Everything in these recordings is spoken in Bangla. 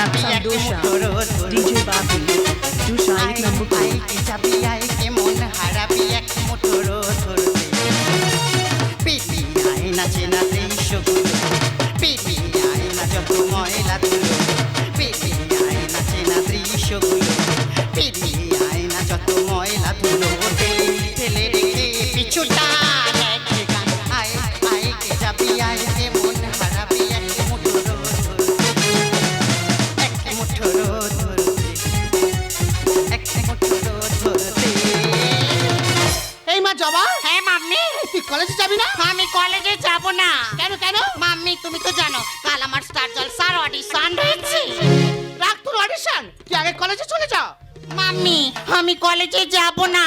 হারাবি এক হ্যাঁ মাম্মি। তুই কলেজে যাবি না? আমি কলেজে যাব না। কেন কেন? মাম্মি তুমি তো জানো কাল আমার স্টার জলসার অডিশন রয়েছে। রাখ তোর অডিশন তুই আগে কলেজে চলে যা মাম্মি আমি কলেজে যাব না।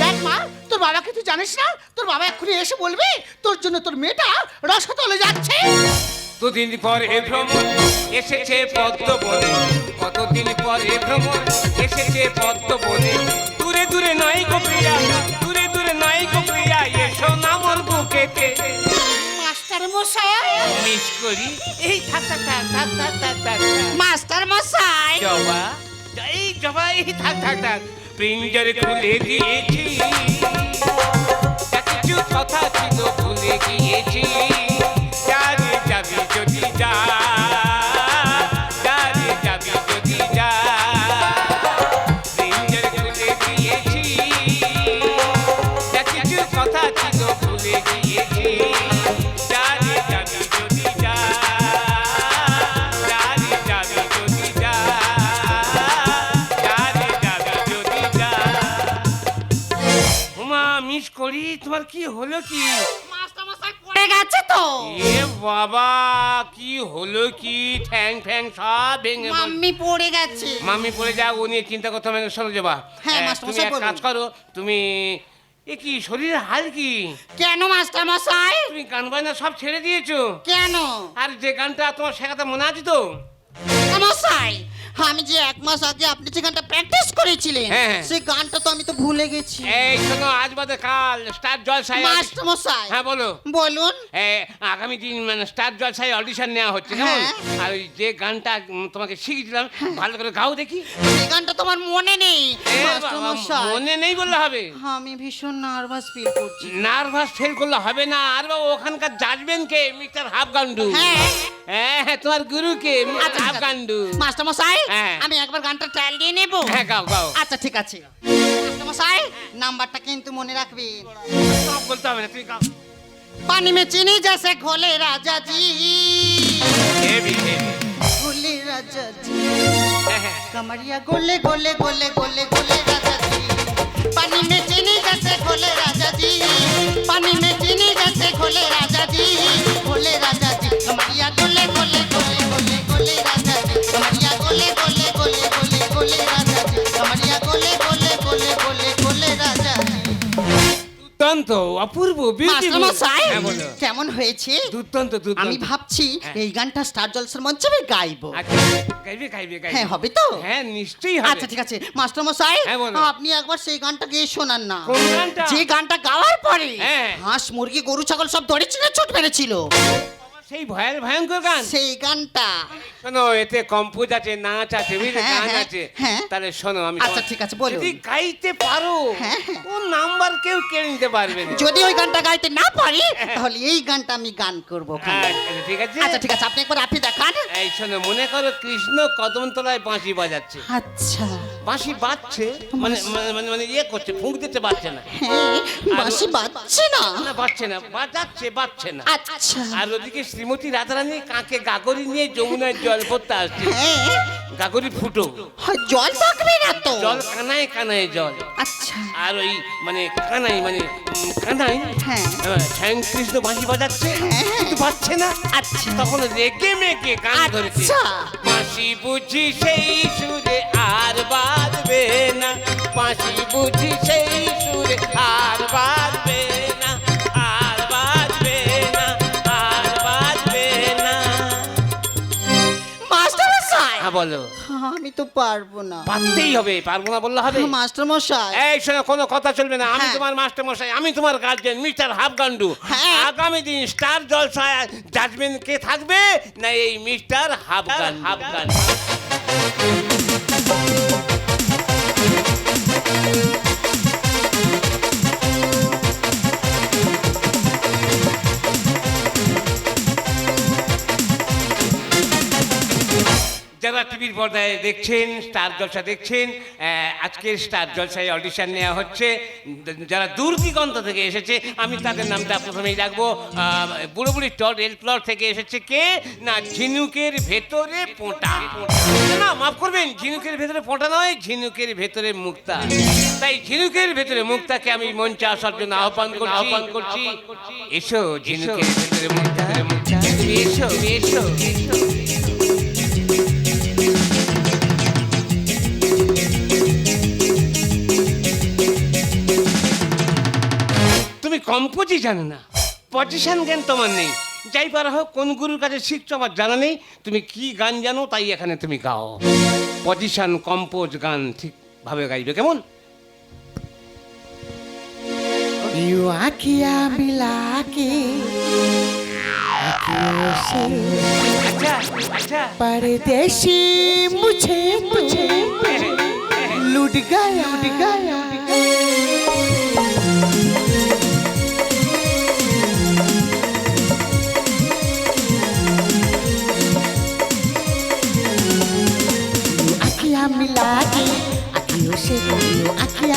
দেখ মা তোর বাবাকে তুই জানিস না? তোর বাবা এক্ষুনি এসে বলবে তোর জন্য তোর মেয়েটা রসতলে যাচ্ছে। দুদিন পর এ ভ্রমণ এসেছে পদ্ম বনে। কতদিন পর এ ভ্রমণ এসেছে পদ্ম বনে। দূরে দূরে নাই গো প্রিয়া। নাই গো প্রিয়া এসো না মোর বুকেতে। মাস্টার মশাই মিস করি। এই থাক থাক থাক থাক থাক থাক থাক। মাস্টার মশাই জবা এই জবা এই থাক থাক থাক। প্রিঞ্জারে খুলে দিয়েছি। কিছু কথা ছিল ভুলে গিয়েছি যাবি যদি যা কি হলো কি? পড়ে গেছে তো। এ বাবা কি হলো কি? ঠ্যাং ঠ্যাং সব ভেঙে মাম্মি পড়ে গেছে। মাম্মি পড়ে যা ও নিয়ে চিন্তা করতে হবে সরে যাবা হ্যাঁ, মাস্টার তুমি এক কাজ করো তুমি এ কি শরীরের হাল কি? কেন মাস্টার মশাই তুমি গান বাজনা সব ছেড়ে দিয়েছ। কেন? আর যে গানটা তোমার শেখাতে মনে আছে তো? মশাই আমি যে এক মাস আগে আপনি যে গানটা প্র্যাকটিস করেছিলেন হ্যাঁ, হ্যাঁ। সেই গানটা তো আমি তো ভুলে গেছি। এই শোনো আজ বাদে কাল স্টার জলসায় মাস্টার মশাই হ্যাঁ বলো। বলুন। এ, আগামী দিন মানে স্টার জলসায় অডিশন নেওয়া হচ্ছে কেমন? হ্যাঁ। আর ওই যে গানটা উম, তোমাকে শিখিয়েছিলাম ভালো করে গাও দেখি। সেই গানটা তোমার মনে নেই এ মাস্টার বাবা, মশাই মনে নেই বললে হবে। আমি ভীষণ নার্ভাস ফিল করছি। নার্ভাস ফেল করলে হবে না। আর বাবা ওখানকার জাজবেন কে মিস্টার হাফগান্ডু? হ্যাঁ। হ্যাঁ হ্যাঁ, তোমার গুরু কে আচ্ছা, ঠিক আছে। হাফগান্ডু মাস্টার মশাই হ্যাঁ। আমি একবার গানটা ট্রায়াল দিয়ে নেব হ্যাঁ গাও গাও আচ্ছা ঠিক আছে মাস্টার মশাই নাম্বারটা কিন্তু মনে রাখবেন সব বলতে হবে না তুমি গাও पानी में चीनी जैसे घोले राजा जी হেভি হেভি ভুলে রাজা জি হ্যাঁ হ্যাঁ कमरिया गोले गोले गोले गोले गोले राजा जी पानी में चीनी जैसे घोले राजा जी पानी দুর্দান্ত অপূর্ব হ্যাঁ বলো। কেমন হয়েছে? দুর্দান্ত দুর্দান্ত। আমি ভাবছি হ্যাঁ। এই গানটা স্টার জলসার মঞ্চে আমি গাইবো। আচ্ছা গাইবে গাইবে গাইবে। হ্যাঁ হবে তো? হ্যাঁ নিশ্চয়ই হবে। আচ্ছা ঠিক আছে। মাস্টার মশাই হ্যাঁ, বলো। আপনি একবার সেই গানটা গিয়ে শোনান না। কোন গানটা? যে গানটা গাওয়ার পরে হ্যাঁ। হাঁস মুরগি গরু ছাগল সব ধরে ছিল ছুট মেরেছিল। সেই ভয়ের ভয়ঙ্কর গান। সেই গানটা। শোনো এতে কম্পোজ আছে নাচ আছে বুঝলে? হ্যাঁ, গান হ্যাঁ, আছে। হ্যাঁ। তাহলে শোনো আমি আচ্ছা, তোমার- ঠিক আছে, বলুন। যদি গাইতে পারো হ্যাঁ, হ্যাঁ। ও নাম্বার কেউ কেড়ে নিতে পারবে না। যদি ওই গানটা গাইতে না পারি তাহলে এই গানটা আমি গান করব। আচ্ছা, ঠিক আছে। আচ্ছা ঠিক আছে আপনি একবার আপনি দেখান। এই শোনো মনে করো কৃষ্ণ কদমতলায় বাঁশি বাজাচ্ছে। আচ্ছা। বাঁশি বাজছে মানে মানে মানে- মানে ইয়ে করছে ফুঁক দিতে পারছে না। হ্যাঁ বাঁশি বাজছে না? না বাজছে না বাজাচ্ছে বাজছে না। আচ্ছা। আর ওদিকে শ্রীমতী রাধারানী কাকে গাগরি নিয়ে যমুনায় জল ভরতে আসছে। হ্যাঁ। গাগরি ফুটো। জল থাকবে না তো? জল কানায় কানায় জল। আচ্ছা। আর ওই মানে কানাই মানে কানাই হ্যাঁ। স্বয়ং কৃষ্ণ বাঁশি বাজাচ্ছে হ্যাঁ। কিন্তু পাচ্ছে না। আচ্ছা। তখন রেগে মেগে গান ধরেছে। আচ্ছা। বাঁশি বুঝি সেই সুরে আর বাঁধবে না। বাঁশি বুঝি সেই সুরে আর বাঁধবে না। আর বাঁধবে না আর বাঁধবে না। মাস্টার হ্যাঁ বলো। আমি তো পারব না। পারতেই হবে পারব না বললে হবে। মাস্টার মশাই এই শোনো কোনো কথা চলবে না। আমি হ্যাঁ। তোমার মাস্টার মশাই আমি তোমার গার্জেন মিস্টার হাফগান্ডু। হ্যাঁ। আগামী দিন স্টার জলসায় জাজমেন্ট কে থাকবে? না এই মিস্টার হাফগান হাফগান পর্দায় দেখছেন স্টার জলসা দেখছেন আজকের স্টার জলসায় অডিশন নেওয়া হচ্ছে। যারা দূর দিগন্ত থেকে এসেছে আমি তাদের নামটা প্রথমেই রাখব। আহ, বুড়ো বুড়ি টল রেল প্লট থেকে এসেছে কে? না ঝিনুকের ভেতরে পোঁটা। না মাফ করবেন ঝিনুকের ভেতরে পোঁটা নয় ঝিনুকের ভেতরে মুক্তা। তাই ঝিনুকের ভেতরে মুক্তাকে আমি মঞ্চে আসার জন্য আহ্বান করছি। আহ্বান করছি। এসো ঝিনুকের ভেতরে মুক্তা। এসো। এসো। তুমি কম্পোজই জানো না পজিশন জ্ঞান তোমার নেই যাই পারা হোক কোন গুরুর কাছে শিখছো আমার জানা নেই তুমি কি গান জানো তাই এখানে তুমি গাও পজিশন কম্পোজ গান ঠিকভাবে গাইবে কেমন यू आखिया मिला के आँखों से আচ্ছা আচ্ছা परदेसी मुझे मुझे लुट गया लुट गया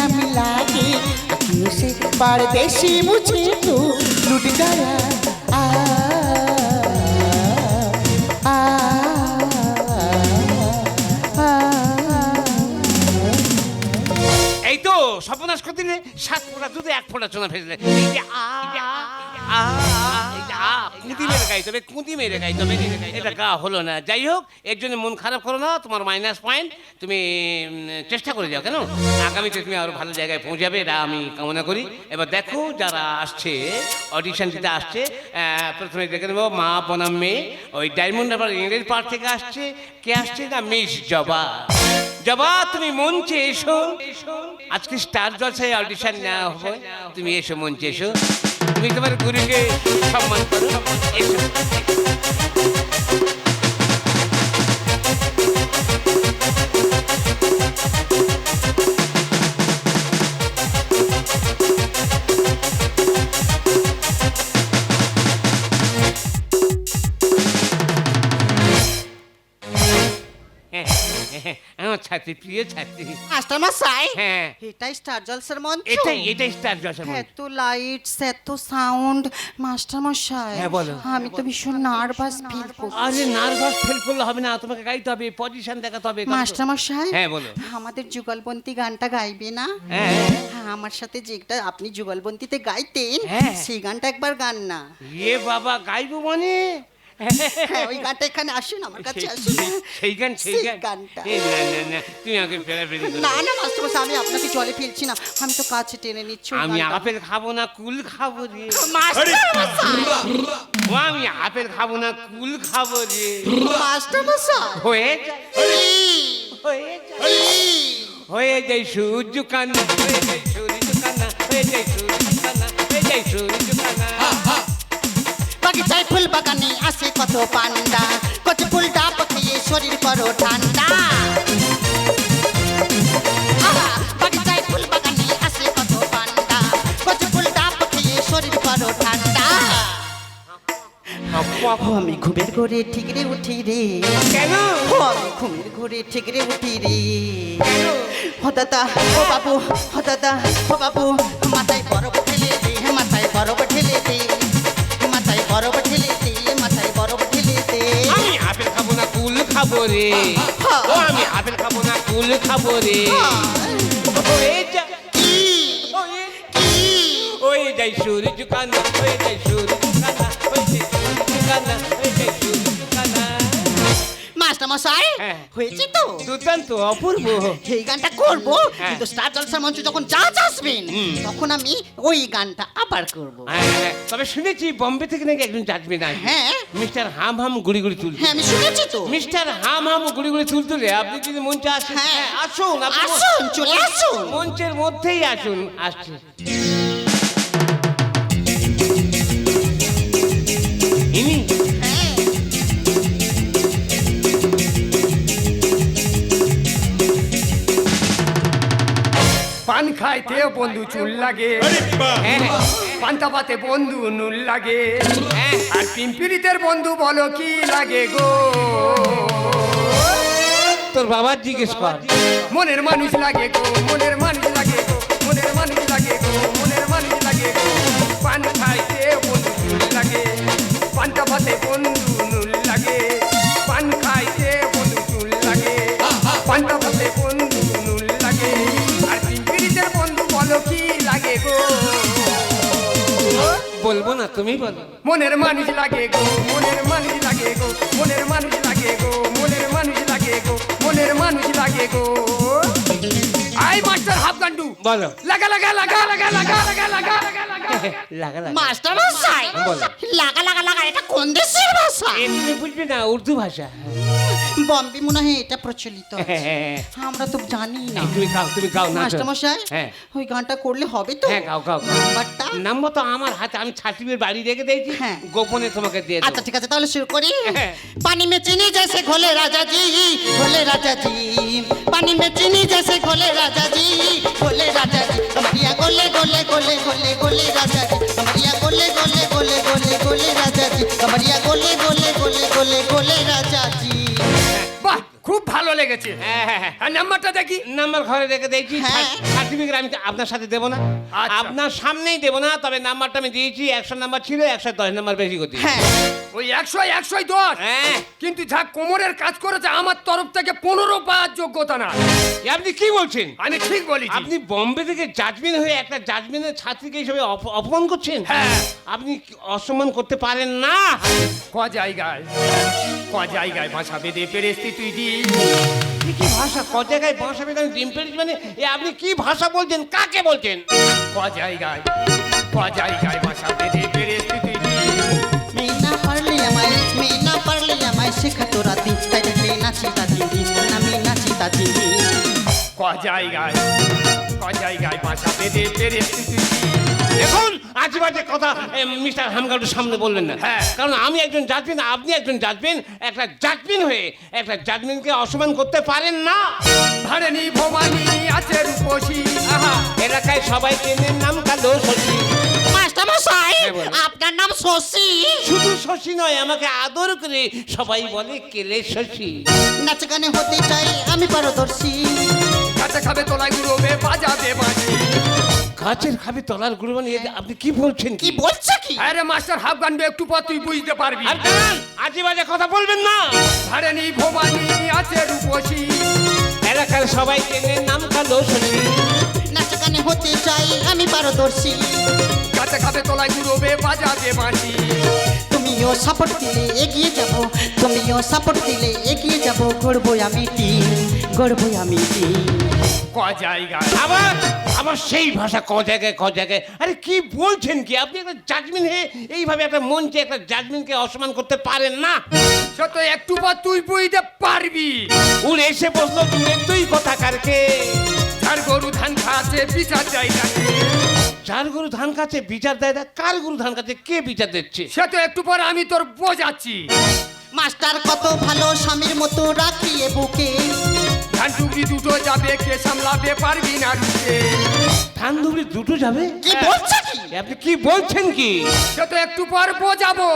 নাম লাগে তু এই তো সপনাশ করতে সাত ফোঁটা দুধে এক ফোঁটা চোনা ফেলে কুঁদি মেরে গাইতে হবে কুঁদি মেরে গাইতে হবে এটা গা হলো না। যাই হোক এর জন্য মন খারাপ করো না তোমার মাইনাস পয়েন্ট তুমি চেষ্টা করে যাও কেন? আগামীতে তুমি আরও ভালো জায়গায় পৌঁছাবে এটা আমি কামনা করি। এবার দেখো যারা আসছে অডিশন দিতে আসছে প্রথমে দেখে নেব মা বনাম মেয়ে ওই ডায়মন্ড আবার ইংরেজ পার্ক থেকে আসছে। কে আসছে না? মিস জবা। জবা তুমি মঞ্চে এসো। আজকে স্টার জলসায় অডিশন নেওয়া হবে। তুমি এসো মঞ্চে এসো। তুমি তোমার গুরুকে সম্মান করো এসো ছাত্রী প্রিয় ছাত্রী মাস্টার মশাই হ্যাঁ। এটাই স্টার জলসার মঞ্চ। এটাই এটাই স্টার মঞ্চ। এত লাইটস এত সাউন্ড মাস্টার মশাই হ্যাঁ, বলো। আমি তো ভীষণ নার্ভাস ফিল করছি। আরে নার্ভাস ফেল করলে হবে না তোমাকে গাইতে হবে পজিশন দেখাতে হবে মাস্টার মশাই হ্যাঁ, বলো। আমাদের যুগলবন্তি গানটা গাইবে না? হ্যাঁ। হ্যাঁ আমার সাথে যেটা আপনি যুগলবন্তিতে গাইতেন হ্যাঁ। সেই গানটা একবার গান না। এ বাবা গাইবো মানে? হ্যাঁ, ওই গানটা এখানে আসুন আমার কাছে আসুন। সেই- গান সেই গানটা। না না না তুমি আমাকে ফেরাফেরি না না মাস্টার মশাই আমি আপনাকে জলে ফেলছি না। আমি তো কাছে টেনে নিচ্ছি আমি। আপেল খাব না কুল খাব রে। ও আমি আপেল খাব না কুল খাব রে। মাস্টার মশাই! হয়ে হয়ে হয়ে যায় সূর্য কান্না হয়ে যায় সূর্য কান্না হয়ে যায় সূর্য কান্না হয়ে যায় সূর্য কান্না বাগিচায় ফুল বাগানে আসে কত পান্ডা। কত ফুল ফুলটা পকিয়ে শরীর করো ঠান্ডা। আমি ঘুমের ঘরে ঠিকরে উঠি রে। কেন? আমি ঘুমের ঘরে ঠিকরে উঠি রে। ও দাদা ও বাবু ও দাদা ও বাবু মাথায় বরফ ঠেলে দে মাথায় বরফ ঠেলে দে। খাব রে ও, আমি আপেল খাব না, কুল খাব রে ওই যাই সূর্য কান্না হয়ে যায় সূর্য মশাই হ্যাঁ। হয়েছে তো? দুর্দান্ত অপূর্ব। এই গানটা করব হ্যাঁ। কিন্তু স্টার জলসার মঞ্চে যখন যা আসবেন তখন আমি ওই গানটা আবার করব। হ্যাঁ, তবে শুনেছি বম্বে থেকে নাকি একজন হ্যাঁ। মিস্টার হাম হাম গুড়ি গুড়ি তুল হ্যাঁ আমি শুনেছি তো। মিস্টার হাম হাম গুড়ি গুড়ি তুল তুলে আপনি যদি মঞ্চে আসেন হ্যাঁ। আসুন আসুন চলে আসুন। মঞ্চের মধ্যেই আসুন আসছে। ইনি পান খাইতে বন্ধু চুল লাগে। পান হ্যাঁ, পান্তা পাতে বন্ধু নুল লাগে। হ্যাঁ আর পিম্পিরিতের বন্ধু বলো কি লাগে গো? তোর বাবা জিজ্ঞেস কর। মনের মানুষ লাগে গো মনের মানুষ তুমি? বলো মনের মানুষ লাগে গো মনের মানুষ লাগে গো মনের মানুষ লাগে গো মনের মানুষ লাগে গো মনের মানুষ লাগে গো। আই মাস্টার হাফ গান্ডু বলো। লাগা লাগা লাগা লাগা লাগা লাগা লাগা লাগা লাগা। লাগা লাগা। মাস্টার মশাই লাগা লাগা লাগা এটা কোন দেশের ভাষা? এমনি তুমি বুঝবে না উর্দু ভাষা। বম্বে মনে হয় এটা প্রচলিত আছে। হ্যাঁ, হ্যাঁ, হ্যাঁ। আমরা তো জানি না এই তুমি গাও তুমি গাও না মাস্টার মশাই হ্যাঁ ওই গানটা করলে হবে তো হ্যাঁ গাও গাও গাও। নাম্বারটা নাম্বার তো আমার হাতে আমি ছাটিমের বাড়ি রেখে দিয়েছি হ্যাঁ। গোপনে তোমাকে দিয়ে আচ্ছা দেবো ঠিক আছে তাহলে শুরু করি হ্যাঁ। पानी में चीनी जैसे घोले राजा जी घोले राजा जी पानी में चीनी जैसे घोले राजा जी घोले राजा जी कमरिया गोले गोले गोले गोले गोले राजा जी कमरिया गोले गोले गोले गोले गोले राजा जी कमरिया गोले गोले गोले गोले गोले राजा जी বাহ লেগেছে হ্যাঁ হ্যাঁ হ্যাঁ। নাম্বারটা দেখি। নাম্বার ঘরে রেখে দিয়েছি। হ্যাঁ। সার্টিফিকেট আমি আপনার সাথে দেবো না। আচ্ছা। আপনার সামনেই দেবো না তবে নাম্বারটা আমি দিয়েছি। একশো নাম্বার ছিল একশো দশ নাম্বার বেশি করতে হ্যাঁ। ওই একশো একশোই দশ? হ্যাঁ। কিন্তু যা কোমরের কাজ করেছে আমার তরফ থেকে পনেরো পাওয়ার যোগ্যতা না। আপনি কি বলছেন? আমি ঠিক বলেছি। আপনি বম্বে থেকে জাজমেন হয়ে একটা জাজমেনের ছাত্রীকে হিসেবে অপমান করছেন? হ্যাঁ। আপনি অসম্মান করতে পারেন না? ক জায়গায়? ক জায়গায় ভাষা বেঁধে পেরেছি তুই ডিম কি ভাষা ক জায়গায় বাসা বেঁধে আমি ডিম পেরেছি মানে? এ আপনি কি ভাষা বলছেন কাকে বলছেন ক জায়গায় ক জায়গায় ভাষা বেঁধে পেরেছি তুই না পারলে আমায় মেয়ে না পারলে আমায় শেখা তো রাতি। তাই মেয়ে নাচি তাতি দিন আমি নাচি তাতি দিন ক জায়গায় ক জায়গায় ভাষা বেঁধে পেরে তুই দেখুন আজেবাজে কথা। মিস্টার সামনে বলবেন না। হ্যাঁ। কারণ আমি একজন জাজবেন আপনি একজন জাজবেন একটা জাজবেন হয়ে একটা জাজবেনকে অসম্মান করতে পারেন না। ভারেনি ভবানী আছে রূপসী আহা। এলাকায় সবাই চেনেন নাম আপনার নাম শশী? শুধু শশী নয় আমাকে আদর করে সবাই বলে কেলে শশী? নাচ গানে হতে চাই আমি পারদর্শী। কাছে খাবে তোলায় গুরবে বাজাবে বাঁশি গাছের খাবি তলার গুরু মানে আপনি কি বলছেন কি? বলছে কি? আরে মাস্টার হাফ গানবে একটু পর তুই বুঝতে পারবি। আর দাঁড়ান, আজে বাজে কথা বলবেন না। ধারেনি ভবানী আছে রূপসী। এলাকার সবাই চেনেন নাম কালো শশী। নাচ গানে হতে চাই আমি পারদর্শী। কাছে খাবে তোলায় গুরবে বাজাবে বাঁশি তুমিও সাপোর্ট দিলে এগিয়ে যাব তুমিও সাপোর্ট দিলে এগিয়ে যাব গড়বো আমি টিম গড়বো আমি টিম ক জায়গায় আবার আবার সেই ভাষা ক জায়গায় ক জায়গায়। আরে কি বলছেন কি? আপনি একটা জাজমেন্ট হয়ে এইভাবে একটা মঞ্চে একটা জাজমেন্টকে অসম্মান করতে পারেন না? সে তো একটু পর তুই বুঝতে পারবি। উড়ে এসে বসল দূরে তুই কথা কারকে ঝাড় গরু ধান খাচ্ছে বিচার জায়গাতে যার গরু ধান কাছে বিচার দেয় না। কার গরু ধান কাছে কে বিচার দিচ্ছে? সে তো একটু পর আমি তোর বোঝাচ্ছি মাস্টার কত ভালো স্বামীর মতো রাখিয়ে বুকে। ধান টুকরি দুটো যাবে কে সামলাবে পারবি না রুখে। ধান ধুবড়ি দুটো যাবে? কি বলছে কি? আপনি কি বলছেন কি? সে তো একটু পর বোঝাবো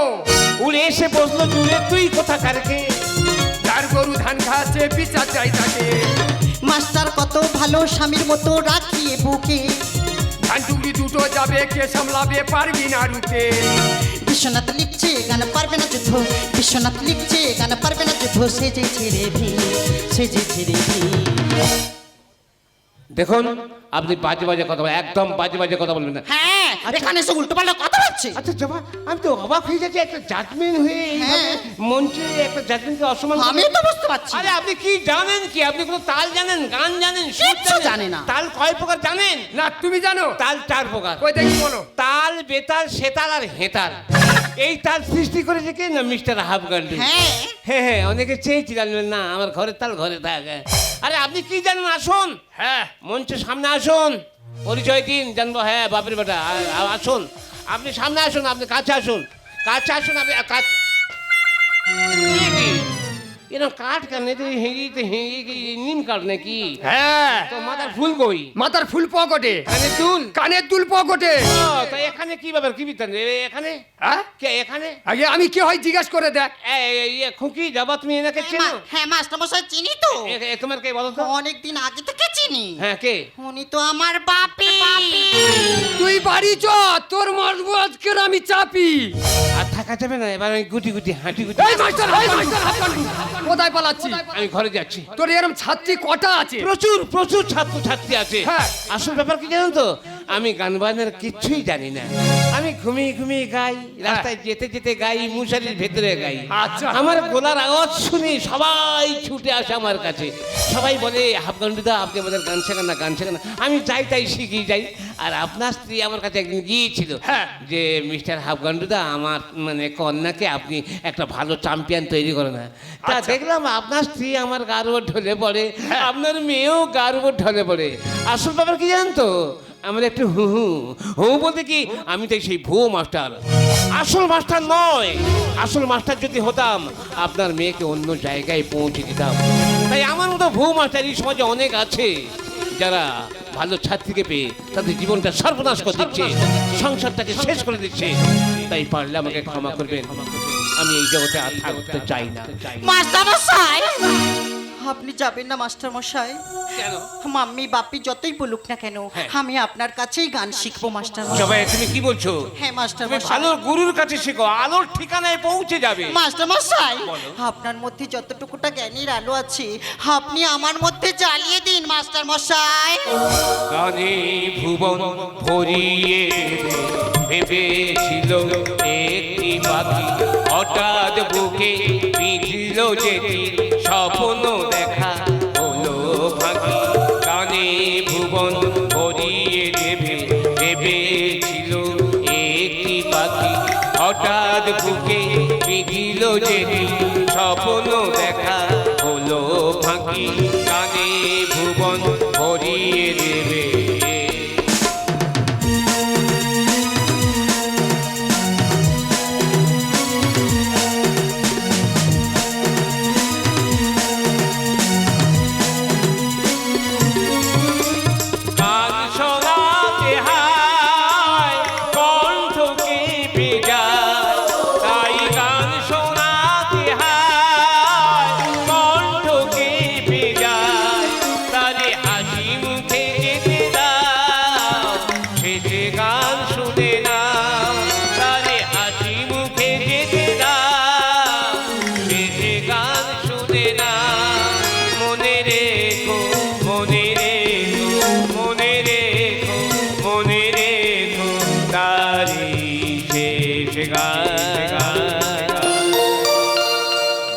উড়ে এসে বসল দূরে তুই কথা কারকে ঝাড় গরু ধান খাচ্ছে বিচার জায়গাতে মাস্টার কত ভালো স্বামীর মতো রাখিয়ে বুকে। টুকরি দুটো যাবে, কে সামলাবে পারবি না রুখে বিশ্বনাথ লিখছে, গান পারবে না যুদ্ধ। বিশ্বনাথ লিখছে, গান পারবে না যুদ্ধ। সেজেছে রে ভি সেজেছে রে ভি। দেখুন আপনি বাজে বাজে কথা বলেন একদম বাজে বাজে কথা বলবেন না। হ্যাঁ এখানে এসে উল্টো পাল্টা কথা বলছে। আচ্ছা জবা আমি তো অবাক হয়ে যাচ্ছি একটা জাজমেন্ট হয়ে এইভাবে মঞ্চে একটা জাজমেন্টকে অসম্মান করে- আমি তো বুঝতে পারছি। আরে আপনি কি জানেন কি? আপনি কোনো তাল জানেন গান জানেন সুর কিচ্ছু জানে না। তাল কয় প্রকার জানেন? না তুমি জানো। তাল চার প্রকার। কই দেখি বলো? তাল বেতাল সেতাল আর হেতাল। এই তাল সৃষ্টি করেছে কে না মিস্টার হাফ হ্যাঁ। হ্যাঁ হ্যাঁ অনেকে চেয়েছি জানবেন না আমার ঘরে তাল ঘরে থাকে। আরে আপনি কি জানেন? আসুন। হ্যাঁ। মঞ্চের সামনে আসুন। পরিচয় দিন জানব হ্যাঁ বাপের বেটা। আসুন। আপনি সামনে আসুন আপনি কাছে আসুন। কাছে আসুন আপনি কাজ এরকম কাঠ কেন হেঁড়িতে হেঁড়ি কি নিম কাঠ নাকি হ্যাঁ তো মাথার ফুল কই মাথার ফুল পকেটে কানে দুল কানের দুল পকেটে ও, তা এখানে কি ব্যাপার কি বিতান এখানে হ্যাঁ কে এখানে আগে আমি কি হয় জিজ্ঞেস করে দেখ এ, খুকি যাবা তুমি এনাকে চেনো হ্যাঁ মাস্টার মশাই চিনি তো তোমার কে বলো তো অনেক দিন আগে থেকে চিনি হ্যাঁ কে উনি তো আমার বাপি তুই বাড়ি চ তোর মারবো আজকে আমি চাপি আর থাকা যাবে না এবার আমি গুটি গুটি হাঁটি গুটি এই মাস্টার এই মাস্টার হাতকান্ডু। কোথায় পালাচ্ছি? আমি ঘরে যাচ্ছি। তোর এরকম ছাত্রী কটা আছে? প্রচুর প্রচুর ছাত্র ছাত্রী আছে। হ্যাঁ। আসল ব্যাপার কি জানো তো? আমি গান বাজনার কিচ্ছুই জানি না। আমি ঘুমিয়ে ঘুমিয়ে গাই রাস্তায় যেতে যেতে গাই মুশারির ভেতরে গাই। আচ্ছা। আমার গলার আওয়াজ শুনে সবাই ছুটে আসে আমার কাছে। সবাই বলে হাফগান্ডুদা আপনি আমাদের গান শেখান না গান শেখান না। আমি যাই তাই শিখিয়ে যাই। আর আপনার স্ত্রী আমার কাছে একদিন গিয়েছিল হ্যাঁ। যে মিস্টার হাফগান্ডুদা আমার মানে কন্যাকে আপনি একটা ভালো চ্যাম্পিয়ন তৈরি করে না। তা আচ্ছা। দেখলাম আপনার স্ত্রী আমার গার উপর ঢলে পড়ে আপনার মেয়েও গার উপর ঢলে পড়ে। আসল ব্যাপার কি জানেন তো আমার একটু হু হু। হু বলতে কি, আমি তো সেই ভুয়ো মাস্টার। আসল মাস্টার নয়। আসল মাস্টার যদি হতাম, আপনার মেয়েকে অন্য জায়গায় পৌঁছে দিতাম। তাই আমার মতো ভুয়ো মাস্টার এই সমাজে অনেক আছে, যারা ভালো ছাত্রীকে পেয়ে তাদের জীবনটা সর্বনাশ করে দিচ্ছে, সংসারটাকে শেষ করে দিচ্ছে। তাই পারলে আমাকে ক্ষমা করবেন। আমি এই জগতে আর থাকতে চাই না। মাস্টার আপনি যাবেন না মাস্টার মশাই কেন? মাম্মি বাপি যতই বলুক না কেন হ্যাঁ। আমি আপনার কাছেই গান শিখব মাস্টার মশাই সবাই তুমি কি বলছো? হ্যাঁ মাস্টার তুমি মশাই ভালো গুরুর কাছে শেখো আলোর ঠিকানায় পৌঁছে যাবে। মাস্টার মশাই আপনার মধ্যে যতটুকুটা জ্ঞানের আলো আছে আপনি আমার মধ্যে জ্বালিয়ে দিন মাস্টার মশাই গানে ভুবন ভরিয়ে ভেবেছিল একটি পাখি হঠাৎ বুকে বিঁধল যেটি স্বপ্ন দেখা হলো ফাঁকি। কানে ভুবন ভরিয়ে দেবে, ভেবেছিল একটি পাখি হঠাৎ বুকে বিঁধল যেটি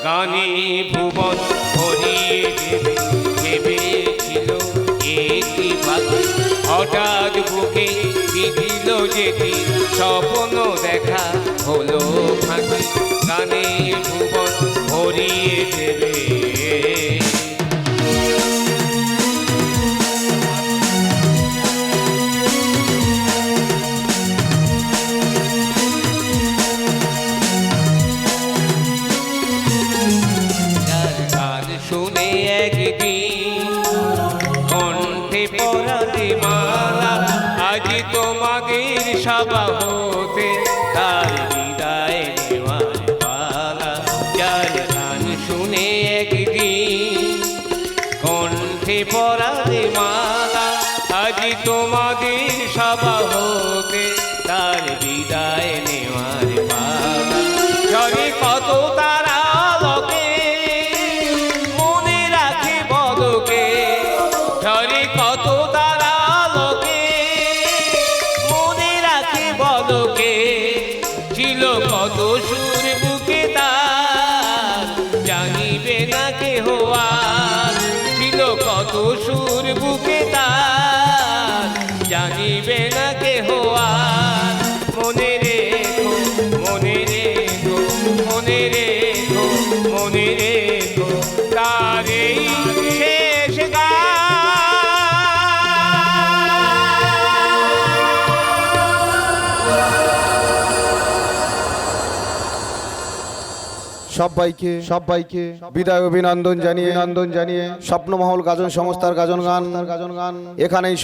গানে ভুবন ভরিয়ে দেবে, ভেবেছিল একটি পাখি হঠাৎ বুকে দিল যেটি স্বপ্ন দেখা হলো ফাঁকি। গানে ভুবন ভরিয়ে দেবে তোমাদের সভা সুর বুকে তার জানিবে না সবাইকে সবাইকে বিদায় অভিনন্দন জানিয়ে নন্দন জানিয়ে স্বপ্নমহল গাজন সংস্থার গাজন গান। গাজন গান। এখানেই